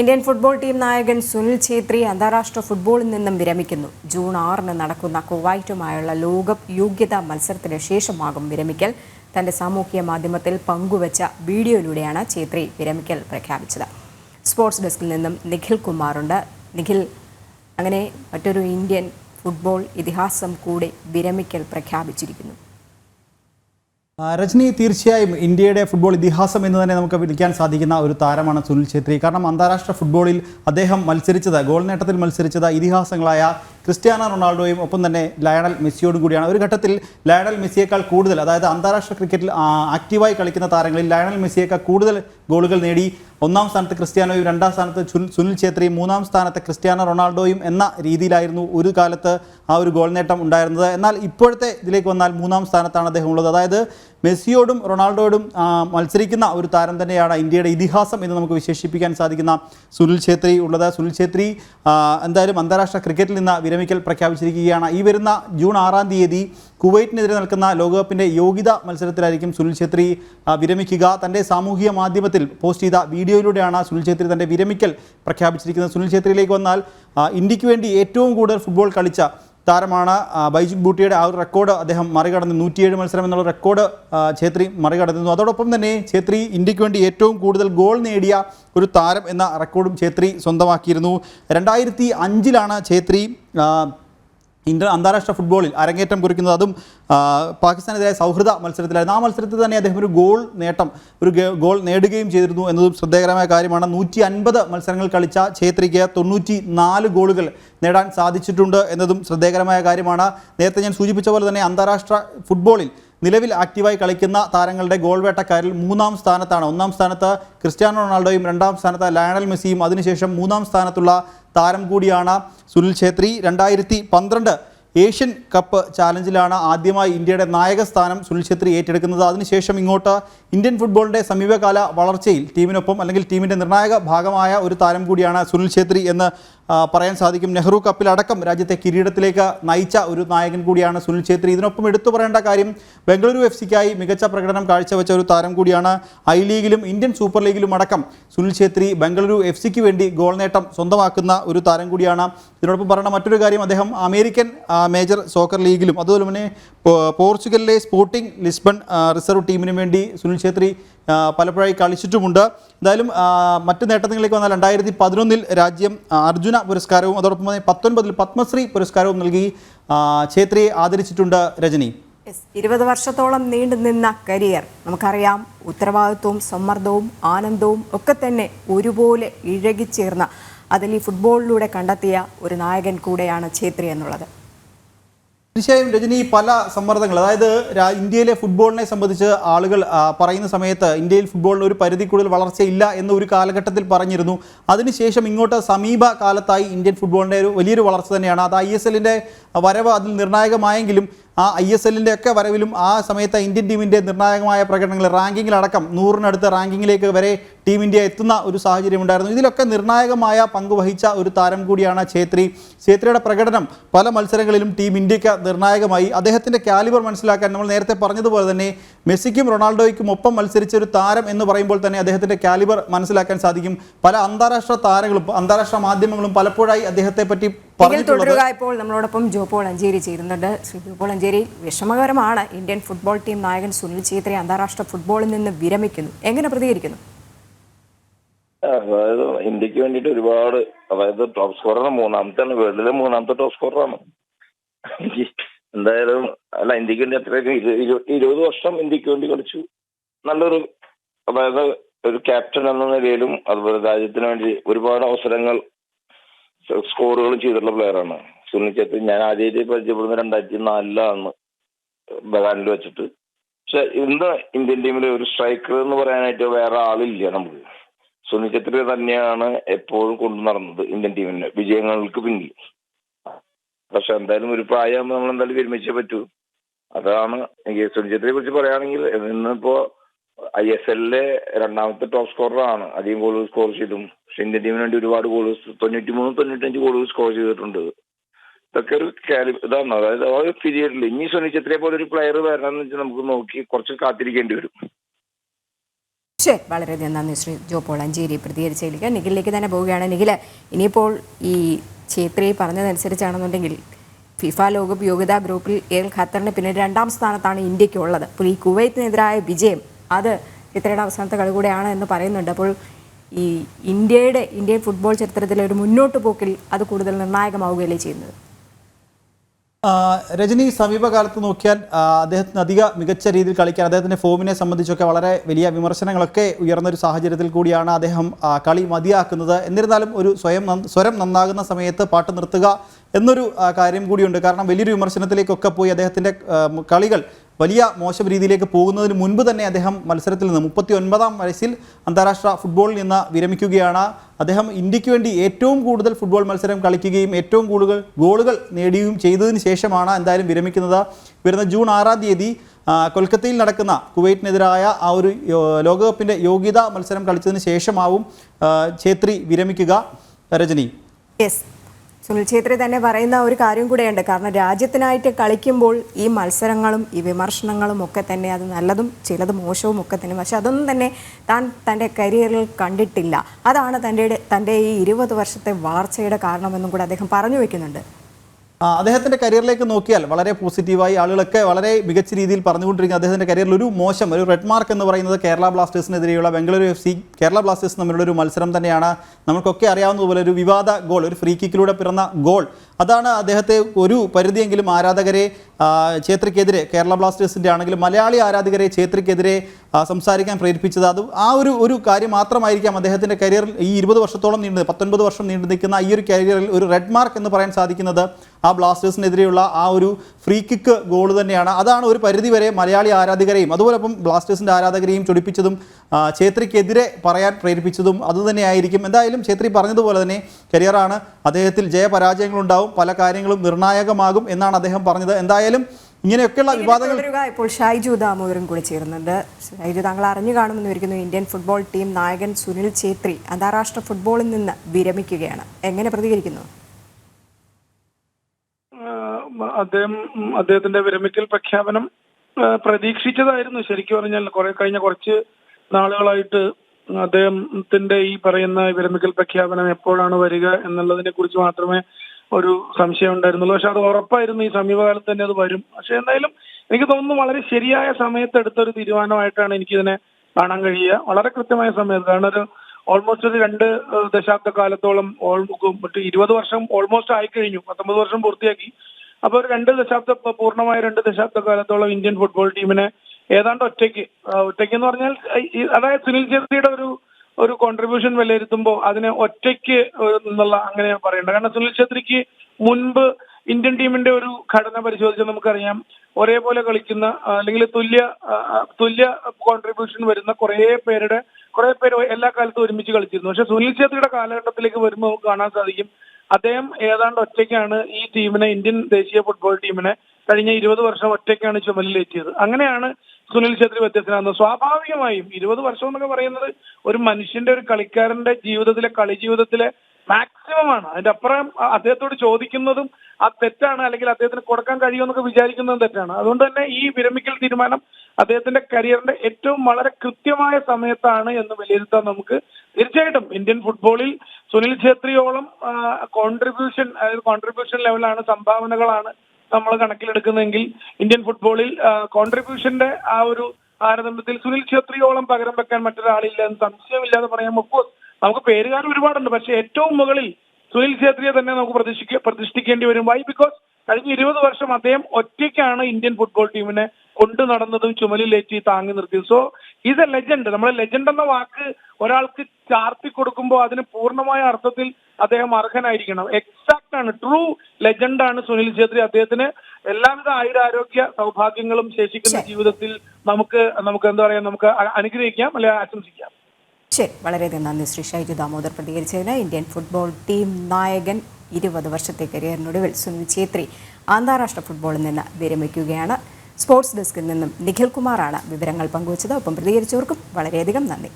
Indian football team നായകൻ സുനിൽ ഛേത്രി അന്താരാഷ്ട്ര ഫുട്ബോളിൽ നിന്നും വിരമിക്കുന്നു. ജൂൺ ആറിന് നടക്കുന്ന കുവൈറ്റുമായുള്ള ലോകകപ്പ് യോഗ്യതാ മത്സരത്തിന് ശേഷമാകും വിരമിക്കൽ. തന്റെ സാമൂഹ്യ മാധ്യമത്തിൽ പങ്കുവച്ച വീഡിയോയിലൂടെയാണ് ഛേത്രി വിരമിക്കൽ പ്രഖ്യാപിച്ചത്. സ്പോർട്സ് ഡെസ്കിൽ നിന്നും നിഖിൽ കുമാറുണ്ട്. നിഖിൽ അങ്ങനെ മറ്റൊരു ഇന്ത്യൻ ഫുട്ബോൾ ഇതിഹാസം കൂടി വിരമിക്കൽ പ്രഖ്യാപിച്ചിരിക്കുന്നു. രജനി തീർച്ചയായും ഇന്ത്യയുടെ ഫുട്ബോൾ ഇതിഹാസം എന്ന് തന്നെ നമുക്ക് വിളിക്കാൻ സാധിക്കുന്ന ഒരു താരമാണ് സുനിൽ ഛേത്രി. കാരണം അന്താരാഷ്ട്ര ഫുട്ബോളിൽ അദ്ദേഹം മത്സരിച്ചത് ഗോൾ നേട്ടത്തിൽ മത്സരിച്ചത് ഇതിഹാസങ്ങളായ ക്രിസ്ത്യാനോ റൊണാൾഡോയും ഒപ്പം തന്നെ ലയണൽ മെസ്സിയോടും കൂടിയാണ്. ഒരു ഘട്ടത്തിൽ ലയണൽ മെസ്സിയേക്കാൾ കൂടുതൽ അതായത് അന്താരാഷ്ട്ര ക്രിക്കറ്റിൽ ആക്റ്റീവായി കളിക്കുന്ന താരങ്ങളിൽ ലയണൽ മെസ്സിയേക്കാൾ കൂടുതൽ ഗോളുകൾ നേടി. ഒന്നാം സ്ഥാനത്ത് ക്രിസ്ത്യാനോയും രണ്ടാം സ്ഥാനത്ത് സുനിൽ ഛേത്രിയും മൂന്നാം സ്ഥാനത്ത് ക്രിസ്ത്യാനോ റൊണാൾഡോയും എന്ന രീതിയിലായിരുന്നു ഒരു കാലത്ത് ആ ഒരു ഗോൾ നേട്ടം ഉണ്ടായിരുന്നത്. എന്നാൽ ഇപ്പോഴത്തെ ഇതിലേക്ക് വന്നാൽ മൂന്നാം സ്ഥാനത്താണ് അദ്ദേഹം ഉള്ളത്. അതായത് മെസ്സിയോടും റൊണാൾഡോയോടും മത്സരിക്കുന്ന ഒരു താരം തന്നെയാണ് ഇന്ത്യയുടെ ഇതിഹാസം എന്ന് നമുക്ക് വിശേഷിപ്പിക്കാൻ സാധിക്കുന്ന സുനിൽ ഛേത്രി ഉള്ളത്. സുനിൽ ഛേത്രി എന്തായാലും അന്താരാഷ്ട്ര ക്രിക്കറ്റിൽ നിന്ന് വിരമിക്കൽ പ്രഖ്യാപിച്ചിരിക്കുകയാണ്. ഈ വരുന്ന ജൂൺ ആറാം തീയതി കുവൈറ്റിനെതിരെ നിൽക്കുന്ന ലോകകപ്പിന്റെ യോഗ്യത മത്സരത്തിലായിരിക്കും സുനിൽ ഛേത്രി വിരമിക്കുക. തന്റെ സാമൂഹിക മാധ്യമത്തിൽ പോസ്റ്റ് ചെയ്ത വീഡിയോയിലൂടെയാണ് സുനിൽ ഛേത്രി തന്റെ വിരമിക്കൽ പ്രഖ്യാപിച്ചിരിക്കുന്നത്. സുനിൽ ഛേത്രിയിലേക്ക് വന്നാൽ ഇന്ത്യയ്ക്ക് വേണ്ടി ഏറ്റവും കൂടുതൽ ഫുട്ബോൾ കളിച്ച താരമാണ് ബൈജു ബൂട്ടിയുടെ ആ ഒരു റെക്കോർഡ് അദ്ദേഹം മറികടന്നു നൂറ്റിയേഴ് മത്സരം എന്നുള്ള റെക്കോർഡ് ഛേത്രി മറികടന്നു അതോടൊപ്പം തന്നെ ഛേത്രി ഇന്ത്യയ്ക്ക് വേണ്ടി ഏറ്റവും കൂടുതൽ ഗോൾ നേടിയ ഒരു താരം എന്ന റെക്കോർഡും ഛേത്രി സ്വന്തമാക്കിയിരുന്നു. രണ്ടായിരത്തി അഞ്ചിലാണ് ഛേത്രി ഇന്ത്യ അന്താരാഷ്ട്ര ഫുട്ബോളിൽ അരങ്ങേറ്റം കുറിക്കുന്നത് അതും പാകിസ്ഥാനെതിരായ സൗഹൃദ മത്സരത്തിലായിരുന്നു. ആ മത്സരത്തിൽ തന്നെ അദ്ദേഹം ഒരു ഗോൾ നേട്ടം ഒരു ഗോൾ നേടുകയും ചെയ്തിരുന്നു എന്നതും ശ്രദ്ധേയകരമായ കാര്യമാണ്. നൂറ്റി അൻപത് മത്സരങ്ങൾ കളിച്ച ഛേത്രിക്ക് തൊണ്ണൂറ്റി നാല് ഗോളുകൾ നേടാൻ സാധിച്ചിട്ടുണ്ട് എന്നതും ശ്രദ്ധേയകരമായ കാര്യമാണ്. നേരത്തെ ഞാൻ സൂചിപ്പിച്ച പോലെ തന്നെ അന്താരാഷ്ട്ര ഫുട്ബോളിൽ നിലവിൽ ആക്റ്റീവായി കളിക്കുന്ന താരങ്ങളുടെ ഗോൾ വേട്ടക്കാരിൽ മൂന്നാം സ്ഥാനത്താണ്. ഒന്നാം സ്ഥാനത്ത് ക്രിസ്ത്യാനോ റൊണാൾഡോയും രണ്ടാം സ്ഥാനത്ത് ലയണൽ മെസ്സിയും. അതിനുശേഷം മൂന്നാം സ്ഥാനത്തുള്ള താരം കൂടിയാണ് സുനിൽ ഛേത്രി. രണ്ടായിരത്തി പന്ത്രണ്ട് ഏഷ്യൻ കപ്പ് ചാലഞ്ചിലാണ് ആദ്യമായി ഇന്ത്യയുടെ നായക സ്ഥാനം സുനിൽ ഛേത്രി ഏറ്റെടുക്കുന്നത്. അതിനുശേഷം ഇങ്ങോട്ട് ഇന്ത്യൻ ഫുട്ബോളിന്റെ സമീപകാല വളർച്ചയിൽ ടീമിനൊപ്പം അല്ലെങ്കിൽ ടീമിന്റെ നിർണായക ഭാഗമായ ഒരു താരം കൂടിയാണ് സുനിൽ ഛേത്രി എന്ന് പറയാൻ സാധിക്കും. നെഹ്റു കപ്പിലടക്കം രാജ്യത്തെ കിരീടത്തിലേക്ക് നയിച്ച ഒരു നായകൻ കൂടിയാണ് സുനിൽ ഛേത്രി. ഇതിനൊപ്പം എടുത്തു പറയേണ്ട കാര്യം ബംഗളൂരു എഫ് സിക്കായി മികച്ച പ്രകടനം കാഴ്ചവെച്ച ഒരു താരം കൂടിയാണ് ഐ ലീഗിലും ഇന്ത്യൻ സൂപ്പർ ലീഗിലും അടക്കം സുനിൽ ഛേത്രി ബംഗളൂരു എഫ് സിക്ക് വേണ്ടി ഗോൾ നേട്ടം സ്വന്തമാക്കുന്ന ഒരു താരം കൂടിയാണ്. ഇതിനോടൊപ്പം പറയുന്ന മറ്റൊരു കാര്യം അദ്ദേഹം അമേരിക്കൻ മേജർ സോക്കർ ലീഗിലും അതുപോലെ തന്നെ പോർച്ചുഗലിലെ സ്പോർട്ടിംഗ് ലിസ്ബൺ റിസർവ് ടീമിന് വേണ്ടി സുനിൽ ഛേത്രി പലപ്പോഴായി കളിച്ചിട്ടുമുണ്ട്. എന്തായാലും മറ്റു നേട്ടങ്ങളിലേക്ക് വന്നാൽ രണ്ടായിരത്തി പതിനൊന്നിൽ രാജ്യം അർജുന പുരസ്കാരവും അതോടൊപ്പം തന്നെ പത്തൊൻപതിൽ പത്മശ്രീ പുരസ്കാരവും നൽകി ഛേത്രിയെ ആദരിച്ചിട്ടുണ്ട് രജനി. ഇരുപത് വർഷത്തോളം നീണ്ടു നിന്ന കരിയർ. നമുക്കറിയാം ഉത്തരവാദിത്വവും സമ്മർദ്ദവും ആനന്ദവും ഒക്കെ തന്നെ ഒരുപോലെ ഇഴകിച്ചേർന്ന അതിൽ ഈ ഫുട്ബോളിലൂടെ കണ്ടെത്തിയ ഒരു നായകൻ കൂടെയാണ് ഛേത്രി എന്നുള്ളത്. തീർച്ചയായും രജനി പല സമ്മർദ്ദങ്ങൾ. അതായത് ഇന്ത്യയിലെ ഫുട്ബോളിനെ സംബന്ധിച്ച് ആളുകൾ പറയുന്ന സമയത്ത് ഇന്ത്യയിൽ ഫുട്ബോളിന് ഒരു പരിധി കൂടുതൽ വളർച്ചയില്ല എന്ന ഒരു കാലഘട്ടത്തിൽ പറഞ്ഞിരുന്നു. അതിനുശേഷം ഇങ്ങോട്ട് സമീപ കാലത്തായി ഇന്ത്യൻ ഫുട്ബോളിന്റെ ഒരു വലിയൊരു വളർച്ച തന്നെയാണ്. അത് ഐ എസ് എല്ലിന്റെ വരവ് അതിൽ നിർണായകമായെങ്കിലും ആ ഐ എസ് എല്ലിന്റെ ഒക്കെ വരവിലും ആ സമയത്ത് ഇന്ത്യൻ ടീമിന്റെ നിർണായകമായ പ്രകടനങ്ങൾ റാങ്കിങ്ങിലടക്കം നൂറിനടുത്ത് റാങ്കിങ്ങിലേക്ക് വരെ ടീം ഇന്ത്യ എത്തുന്ന ഒരു സാഹചര്യം ഉണ്ടായിരുന്നു. ഇതിലൊക്കെ നിർണായകമായ പങ്ക് വഹിച്ച ഒരു താരം കൂടിയാണ് ഛേത്രി. ഛേത്രിയുടെ പ്രകടനം പല മത്സരങ്ങളിലും ടീം ഇന്ത്യയ്ക്ക് നിർണായകമായി. അദ്ദേഹത്തിന്റെ കാലിബർ മനസ്സിലാക്കാൻ നമ്മൾ നേരത്തെ പറഞ്ഞതുപോലെ തന്നെ മെസ്സിക്കും റൊണാൾഡോയ്ക്കും ഒപ്പം മത്സരിച്ച ഒരു താരം എന്ന് പറയുമ്പോൾ തന്നെ അദ്ദേഹത്തിന്റെ കാലിബർ മനസ്സിലാക്കാൻ സാധിക്കും. പല അന്താരാഷ്ട്ര താരങ്ങളും അന്താരാഷ്ട്ര മാധ്യമങ്ങളും പലപ്പോഴായി അദ്ദേഹത്തെ പറ്റി തുടരുക ഇപ്പോൾ നമ്മളോടൊപ്പം ജോപോൾ അഞ്ചേരി ചേരുന്നുണ്ട്. ശ്രീ ജോ പോൾ അഞ്ചേരി വിഷമകരമാണ്. ഇന്ത്യൻ ഫുട്ബോൾ ടീം നായകൻ സുനിൽ ഛേത്രി അന്താരാഷ്ട്ര ഫുട്ബോളിൽ നിന്ന് വിരമിക്കുന്നു. എങ്ങനെ പ്രതികരിക്കുന്നു? അതായത് ഇന്ത്യയ്ക്ക് വേണ്ടിയിട്ട് ഒരുപാട് അതായത് ടോപ്പ് സ്കോറാണ് മൂന്നാമത്തെ വേൾഡിലെ മൂന്നാമത്തെ ടോപ്പ് സ്കോറാണ് എന്തായാലും അല്ല ഇന്ത്യയ്ക്ക് വേണ്ടി ഇരു- ഇരുപത് വർഷം ഇന്ത്യയ്ക്ക് വേണ്ടി കളിച്ചു. നല്ലൊരു അതായത് ഒരു ക്യാപ്റ്റൻ എന്ന നിലയിലും അതുപോലെ രാജ്യത്തിന് വേണ്ടി ഒരുപാട് അവസരങ്ങൾ സ്കോറുകളും ചെയ്തിട്ടുള്ള പ്ലെയറാണ് സുനിൽ ഛേത്രി ഞാൻ ആദ്യമായിട്ട് പരിചയപ്പെടുന്നത് രണ്ടായിരത്തി നാലിലാണ് ബഗാനിൽ വെച്ചിട്ട്. പക്ഷെ ഇന്ന് ഇന്ത്യൻ ടീമിൽ ഒരു സ്ട്രൈക്കർ എന്ന് പറയാനായിട്ട് വേറെ ആളില്ല നമുക്ക്. സുനിൽ ഛത്രി തന്നെയാണ് എപ്പോഴും കൊണ്ടു നടന്നത് ഇന്ത്യൻ ടീമിന് വിജയങ്ങൾക്ക് പിന്നിൽ. പക്ഷെ എന്തായാലും ഒരു പ്രായമാകുമ്പോൾ നമ്മൾ എന്തായാലും വിരമിച്ചേ പറ്റൂ. അതാണ് എനിക്ക് സുനിൽ ഛത്രിയെ കുറിച്ച് പറയുകയാണെങ്കിൽ ഇന്നിപ്പോ ഐ എസ് എല്ലിലെ രണ്ടാമത്തെ ടോപ്പ് സ്കോററാണ് അധികം ഗോൾ സ്കോർ ചെയ്തും. പക്ഷെ ഇന്ത്യൻ ടീമിന് വേണ്ടി ഒരുപാട് ഗോൾ തൊണ്ണൂറ്റി മൂന്ന് തൊണ്ണൂറ്റഞ്ച് ഗോൾ സ്കോർ ചെയ്തിട്ടുണ്ട്. ഇതൊക്കെ ഒരു ഇതാണ്. അതായത് ഒരു പീരിയഡിൽ ഇനി സുനിൽ ഛത്രിയെ പോലെ ഒരു പ്ലെയർ വരണമെന്ന് വെച്ചാൽ നമുക്ക് നോക്കി കുറച്ച് കാത്തിരിക്കേണ്ടി വരും. ശരി വളരെയധികം നന്ദി ശ്രീ ജോ പോൾ അഞ്ചേരി പ്രതികരിച്ചതിലേക്ക്. നിഖിലേക്ക് തന്നെ പോവുകയാണ്. നിഖിൽ ഇനിയിപ്പോൾ ഈ ഛേത്രി പറഞ്ഞതനുസരിച്ചാണെന്നുണ്ടെങ്കിൽ ഫിഫ ലോകകപ്പ് യോഗ്യതാ ഗ്രൂപ്പിൽ എൽ ഖത്തറിന് പിന്നെ രണ്ടാം സ്ഥാനത്താണ് ഇന്ത്യയ്ക്കുള്ളത്. അപ്പോൾ ഈ കുവൈത്തിനെതിരായ വിജയം അത് ചിത്രയുടെ അവസാനത്തെ കളി കൂടെയാണ് എന്ന് പറയുന്നുണ്ട്. അപ്പോൾ ഈ ഇന്ത്യയുടെ ഇന്ത്യൻ ഫുട്ബോൾ ചരിത്രത്തിലെ ഒരു മുന്നോട്ട് പോക്കിൽ അത് കൂടുതൽ നിർണായകമാവുകയല്ലേ ചെയ്യുന്നത്? രജനി സമീപകാലത്ത് നോക്കിയാൽ അദ്ദേഹത്തിന് അധിക മികച്ച രീതിയിൽ കളിക്കാൻ അദ്ദേഹത്തിന്റെ ഫോമിനെ സംബന്ധിച്ചൊക്കെ വളരെ വലിയ വിമർശനങ്ങളൊക്കെ ഉയർന്നൊരു സാഹചര്യത്തിൽ കൂടിയാണ് അദ്ദേഹം കളി മതിയാക്കുന്നത്. എന്നിരുന്നാലും ഒരു സ്വയം സ്വരം നന്നാകുന്ന സമയത്ത് പാട്ട് നിർത്തുക എന്നൊരു കാര്യം കൂടിയുണ്ട്. കാരണം വലിയൊരു വിമർശനത്തിലേക്കൊക്കെ പോയി അദ്ദേഹത്തിന്റെ കളികൾ വലിയ മോശം രീതിയിലേക്ക് പോകുന്നതിന് മുൻപ് തന്നെ അദ്ദേഹം മത്സരത്തിൽ നിന്ന് മുപ്പത്തി ഒൻപതാം വയസ്സിൽ അന്താരാഷ്ട്ര ഫുട്ബോളിൽ നിന്ന് വിരമിക്കുകയാണ്. അദ്ദേഹം ഇന്ത്യയ്ക്ക് വേണ്ടി ഏറ്റവും കൂടുതൽ ഫുട്ബോൾ മത്സരം കളിക്കുകയും ഏറ്റവും കൂടുതൽ ഗോളുകൾ നേടുകയും ചെയ്തതിന് ശേഷമാണ് എന്തായാലും വിരമിക്കുന്നത്. വരുന്ന ജൂൺ ആറാം തീയതി കൊൽക്കത്തയിൽ നടക്കുന്ന കുവൈറ്റിനെതിരായ ആ ഒരു ലോകകപ്പിന്റെ യോഗ്യതാ മത്സരം കളിച്ചതിന് ശേഷമാവും ഛേത്രി വിരമിക്കുക. രജനി. യെസ് സുനിൽ ഛേത്രി തന്നെ പറയുന്ന ഒരു കാര്യം കൂടെയുണ്ട്. കാരണം രാജ്യത്തിനായിട്ട് കളിക്കുമ്പോൾ ഈ മത്സരങ്ങളും ഈ വിമർശനങ്ങളും ഒക്കെ തന്നെ അത് നല്ലതും ചിലത് മോശവും ഒക്കെ തന്നെ. പക്ഷെ അതൊന്നും തന്നെ താൻ തന്റെ കരിയറിൽ കണ്ടിട്ടില്ല. അതാണ് തന്റെ തന്റെ ഈ ഇരുപത് വർഷത്തെ വളർച്ചയുടെ കാരണമെന്നും കൂടെ അദ്ദേഹം പറഞ്ഞു വെക്കുന്നുണ്ട്. അദ്ദേഹത്തിന്റെ കരിയറിലേക്ക് നോക്കിയാൽ വളരെ പോസിറ്റീവായി ആളുകളൊക്കെ വളരെ മികച്ച രീതിയിൽ പറഞ്ഞുകൊണ്ടിരിക്കുന്ന. അദ്ദേഹത്തിന്റെ കരിയറിൽ ഒരു മോശം ഒരു റെഡ് മാർക്ക് എന്ന് പറയുന്നത് Kerala ബ്ലാസ്റ്റേഴ്സിനെതിരെയുള്ള Bengaluru F C Kerala Blasters തമ്മിലുള്ള ഒരു മത്സരം തന്നെയാണ്. നമുക്കൊക്കെ അറിയാവുന്നതുപോലെ ഒരു വിവാദ ഗോൾ ഒരു ഫ്രീ കിക്കിലൂടെ പിറന്ന ഗോൾ അതാണ് അദ്ദേഹത്തെ ഒരു പരിധിയെങ്കിലും ആരാധകരെ ഛേത്രിക്കെതിരെ കേരള ബ്ലാസ്റ്റേഴ്സിന്റെ ആണെങ്കിലും മലയാളി ആരാധകരെ ഛേത്രിക്കെതിരെ സംസാരിക്കാൻ പ്രേരിപ്പിച്ചത്. അത് ആ ഒരു ഒരു കാര്യം മാത്രമായിരിക്കാം അദ്ദേഹത്തിന്റെ കരിയറിൽ ഈ ഇരുപത് വർഷത്തോളം നീണ്ടു പത്തൊൻപത് വർഷം നീണ്ടു നിൽക്കുന്ന ഈ ഒരു കരിയറിൽ ഒരു റെഡ് മാർക്ക് എന്ന് പറയാൻ സാധിക്കുന്നത് ആ ബ്ലാസ്റ്റേഴ്സിനെതിരെയുള്ള ആ ഒരു ഫ്രീ കിക്ക് ഗോൾ തന്നെയാണ്. അതാണ് ഒരു പരിധിവരെ മലയാളി ആരാധകരെയും അതുപോലൊപ്പം ബ്ലാസ്റ്റേഴ്സിന്റെ ആരാധകരെയും ചൊടിപ്പിച്ചതും ഛേത്രിക്കെതിരെ പറയാൻ പ്രേരിപ്പിച്ചതും അതുതന്നെയായിരിക്കും എന്തായാലും ഛേത്രി പറഞ്ഞതുപോലെ തന്നെ കരിയറാണ് അദ്ദേഹത്തിൽ ജയപരാജയങ്ങളുണ്ടാവും. പല കാര്യങ്ങളും നിർണായകമാകും എന്നാണ് അദ്ദേഹം പറഞ്ഞത്. എന്തായാലും ഇങ്ങനെയൊക്കെയുള്ള വിവാദങ്ങൾ ഇപ്പോൾ ഷൈജു ദാമോദരൻ കൂടി ചേരുന്നുണ്ട്. ഷൈജു താങ്കൾ അറിഞ്ഞു കാണുമെന്ന് വിരിക്കുന്നു ഇന്ത്യൻ ഫുട്ബോൾ ടീം നായകൻ സുനിൽ ഛേത്രി അന്താരാഷ്ട്ര ഫുട്ബോളിൽ നിന്ന് വിരമിക്കുകയാണ്. എങ്ങനെ പ്രതികരിക്കുന്നു? അദ്ദേഹം അദ്ദേഹത്തിന്റെ വിരമിക്കൽ പ്രഖ്യാപനം പ്രതീക്ഷിച്ചതായിരുന്നു. ശരിക്കും പറഞ്ഞാൽ കുറെ കഴിഞ്ഞ കുറച്ച് നാളുകളായിട്ട് അദ്ദേഹത്തിന്റെ ഈ പറയുന്ന വിരമിക്കൽ പ്രഖ്യാപനം എപ്പോഴാണ് വരിക എന്നുള്ളതിനെ കുറിച്ച് മാത്രമേ ഒരു സംശയം ഉണ്ടായിരുന്നുള്ളൂ. പക്ഷെ അത് ഉറപ്പായിരുന്നു. ഈ സമീപകാലത്ത് തന്നെ അത് വരും. പക്ഷെ എന്തായാലും എനിക്ക് തോന്നുന്നു വളരെ ശരിയായ സമയത്ത് എടുത്തൊരു തീരുമാനമായിട്ടാണ് എനിക്കിതിനെ കാണാൻ കഴിയുക. വളരെ കൃത്യമായ സമയത്ത്. കാരണം ഒരു ഓൾമോസ്റ്റ് ഒരു രണ്ട് ദശാബ്ദ കാലത്തോളം മറ്റു ഇരുപത് വർഷം ഓൾമോസ്റ്റ് ആയി കഴിഞ്ഞു. പത്തൊമ്പത് വർഷം പൂർത്തിയാക്കി. അപ്പൊ ഒരു രണ്ട് ദശാബ്ദ പൂർണമായ രണ്ട് ദശാബ്ദ കാലത്തോളം ഇന്ത്യൻ ഫുട്ബോൾ ടീമിനെ ഏതാണ്ട് ഒറ്റയ്ക്ക് ഒറ്റയ്ക്ക് എന്ന് പറഞ്ഞാൽ അതായത് സുനിൽ ഛേത്രിയുടെ ഒരു ഒരു കോൺട്രിബ്യൂഷൻ വിലയിരുത്തുമ്പോൾ അതിനെ ഒറ്റയ്ക്ക് എന്നുള്ള അങ്ങനെ പറയണ്ട. കാരണം സുനിൽ ഛേത്രിക്ക് മുൻപ് ഇന്ത്യൻ ടീമിന്റെ ഒരു ഘടന പരിശോധിച്ചാൽ നമുക്കറിയാം. ഒരേപോലെ കളിക്കുന്ന അല്ലെങ്കിൽ തുല്യ തുല്യ കോൺട്രിബ്യൂഷൻ വരുന്ന കുറേ പേരുടെ കുറെ പേര് എല്ലാ കാലത്തും ഒരുമിച്ച് കളിച്ചിരുന്നു. പക്ഷെ സുനിൽ ഛേത്രിയുടെ കാലഘട്ടത്തിലേക്ക് വരുമ്പോൾ നമുക്ക് കാണാൻ സാധിക്കും അദ്ദേഹം ഏതാണ്ട് ഒറ്റയ്ക്കാണ് ഈ ടീമിനെ ഇന്ത്യൻ ദേശീയ ഫുട്ബോൾ ടീമിനെ കഴിഞ്ഞ ഇരുപത് വർഷം ഒറ്റയ്ക്കാണ് ചുമലിലേറ്റിയത്. അങ്ങനെയാണ് സുനിൽ ഛേത്രി വ്യത്യസ്തനാണ് സ്വാഭാവികമായും ഇരുപത് വർഷം എന്നൊക്കെ പറയുന്നത് ഒരു മനുഷ്യന്റെ ഒരു കളിക്കാരന്റെ ജീവിതത്തിലെ കളി ജീവിതത്തിലെ മാക്സിമം ആണ്. അതിന്റെ അപ്പുറം അദ്ദേഹത്തോട് ചോദിക്കുന്നതും ആ തെറ്റാണ് അല്ലെങ്കിൽ അദ്ദേഹത്തിന് കൊടുക്കാൻ കഴിയുമെന്നൊക്കെ വിചാരിക്കുന്നതും തെറ്റാണ്. അതുകൊണ്ട് തന്നെ ഈ വിരമിക്കൽ തീരുമാനം അദ്ദേഹത്തിന്റെ കരിയറിന്റെ ഏറ്റവും വളരെ കൃത്യമായ സമയത്താണ് എന്ന് വിലയിരുത്താൻ നമുക്ക് തീർച്ചയായിട്ടും ഇന്ത്യൻ ഫുട്ബോളിൽ സുനിൽ ഛേത്രിയോളം കോൺട്രിബ്യൂഷൻ അതായത് കോൺട്രിബ്യൂഷൻ ലെവലാണ് സംഭാവനകളാണ് നമ്മൾ കണക്കിലെടുക്കുന്നെങ്കിൽ ഇന്ത്യൻ ഫുട്ബോളിൽ കോൺട്രിബ്യൂഷന്റെ ആ ഒരു താരതമ്യത്തിൽ സുനിൽ ഛേത്രിയോളം പകരം വെക്കാൻ മറ്റൊരാളില്ല എന്ന് സംശയമില്ലാതെ പറയാം ഒഫ്കോഴ്സ് നമുക്ക് പേരുകാർ ഒരുപാടുണ്ട് പക്ഷെ ഏറ്റവും മുകളിൽ സുനിൽ ഛേത്രിയെ തന്നെ നമുക്ക് പ്രതിഷ്ഠിക്ക പ്രതിഷ്ഠിക്കേണ്ടി വരും. വൈ ബിക്കോസ് കഴിഞ്ഞ ഇരുപത് വർഷം അദ്ദേഹം ഒറ്റയ്ക്കാണ് ഇന്ത്യൻ ഫുട്ബോൾ ടീമിനെ കൊണ്ടു നടന്നതും ചുമലിലേറ്റി താങ്ങി നിർത്തി. സോ ഇത് എ ലെജൻഡ് നമ്മളെ ലെജൻഡ് എന്ന വാക്ക് ഒരാൾക്ക് ചാർത്തി കൊടുക്കുമ്പോൾ അതിന് പൂർണമായ അർത്ഥത്തിൽ അദ്ദേഹം അർഹനായിരിക്കണം. എക്സാക്ട് ആണ്. ട്രൂ ലെജൻഡ് ആണ് സുനിൽ ഛേത്രി. അദ്ദേഹത്തിന് എല്ലാവിധ ആയുരാരോഗ്യ സൗഭാഗ്യങ്ങളും ശേഷിക്കുന്ന ജീവിതത്തിൽ നമുക്ക് നമുക്ക് എന്താ പറയാ നമുക്ക് അനുഗ്രഹിക്കാം അല്ലെ ആശംസിക്കാം. ശരി. വളരെയധികം നന്ദി ശ്രീ ഷൈജു ദാമോദർ പ്രതികരിച്ചതിന് ഇന്ത്യൻ ഫുട്ബോൾ ടീം നായകൻ ഇരുപത് വർഷത്തെ കരിയറിനൊടുവിൽ സുനിൽ ഛേത്രി അന്താരാഷ്ട്ര ഫുട്ബോളിൽ നിന്ന് വിരമിക്കുകയാണ്. സ്പോർട്സ് ഡെസ്കിൽ നിന്നും നിഖിൽ കുമാറാണ് വിവരങ്ങൾ പങ്കുവച്ചത്. ഒപ്പം പ്രതികരിച്ചവർക്കും വളരെയധികം നന്ദി.